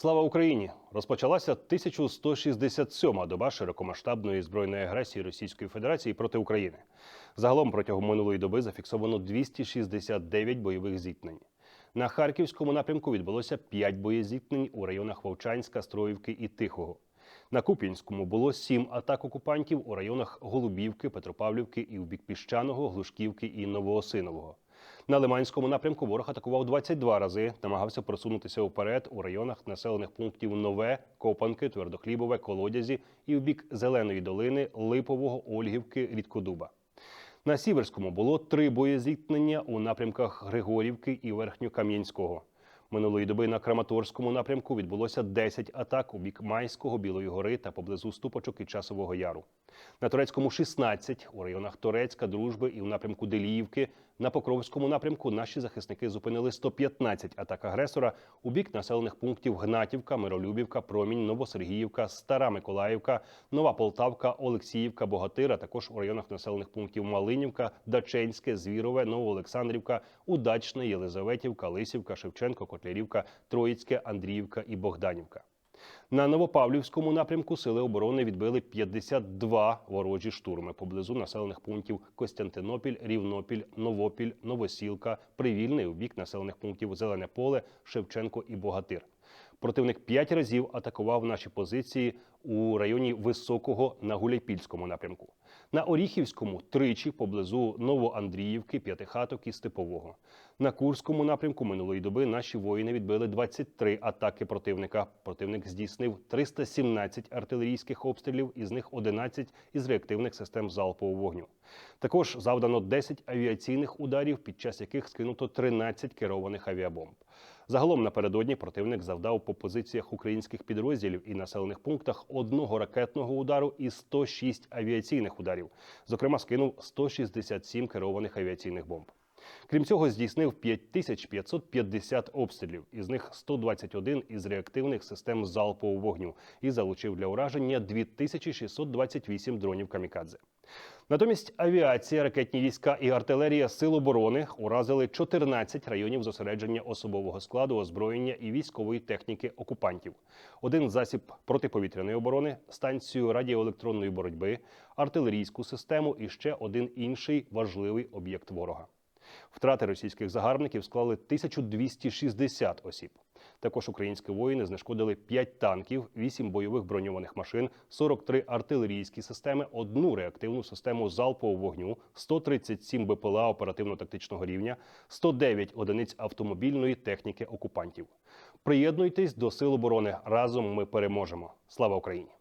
Слава Україні! Розпочалася 1167-ма доба широкомасштабної збройної агресії Російської Федерації проти України. Загалом протягом минулої доби зафіксовано 269 бойових зіткнень. На харківському напрямку відбулося 5 боєзіткнень у районах Вовчанська, Строївки і Тихого. На Куп'янському було 7 атак окупантів у районах Голубівки, Петропавлівки і в бік Піщаного, Глушківки і Новоосинового. На Лиманському напрямку ворог атакував 22 рази, намагався просунутися вперед у районах населених пунктів Нове, Копанки, Твердохлібове, Колодязі і в бік Зеленої долини, Липового, Ольгівки, Рідкодуба. На Сіверському було три боєзіткнення у напрямках Григорівки і Верхньокам'янського. Минулої доби на Краматорському напрямку відбулося 10 атак у бік Майського, Білої гори та поблизу Ступочок і Часового Яру. На Турецькому 16, у районах Торецька, Дружби і в напрямку Деліївки. На Покровському напрямку наші захисники зупинили 115 атак агресора у бік населених пунктів Гнатівка, Миролюбівка, Промінь, Новосергіївка, Стара Миколаївка, Нова Полтавка, Олексіївка, Богатир, а також у районах населених пунктів Малинівка, Даченське, Звірове, Новоолександрівка, Удачне, Єлизаветівка, Лисівка, Шевченко, Котлярівка, Троїцьке, Андріївка і Богданівка. На Новопавлівському напрямку сили оборони відбили 52 ворожі штурми поблизу населених пунктів Костянтинопіль, Рівнопіль, Новопіль, Новосілка, Привільний у бік населених пунктів Зелене Поле, Шевченко і Богатир. Противник п'ять разів атакував наші позиції у районі Високого на Гуляйпільському напрямку. На Оріхівському тричі поблизу Новоандріївки, П'ятихаток і Степового. На Курському напрямку минулої доби наші воїни відбили 23 атаки противника. Противник здійснив 317 артилерійських обстрілів, із них 11 із реактивних систем залпового вогню. Також завдано 10 авіаційних ударів, під час яких скинуто 13 керованих авіабомб. Загалом напередодні противник завдав по позиціях українських підрозділів і населених пунктах одного ракетного удару і 106 авіаційних ударів. Зокрема, скинув 167 керованих авіаційних бомб. Крім цього, здійснив 5550 обстрілів, із них 121 із реактивних систем залпового вогню і залучив для ураження 2628 дронів камікадзе. Натомість авіація, ракетні війська і артилерія сил оборони уразили 14 районів зосередження особового складу, озброєння і військової техніки окупантів. Один засіб протиповітряної оборони, станцію радіоелектронної боротьби, артилерійську систему і ще один інший важливий об'єкт ворога. Втрати російських загарбників склали 1260 осіб. Також українські воїни знешкодили 5 танків, 8 бойових броньованих машин, 43 артилерійські системи, одну реактивну систему залпового вогню, 137 БПЛА оперативно-тактичного рівня, 109 одиниць автомобільної техніки окупантів. Приєднуйтесь до сил оборони. Разом ми переможемо. Слава Україні!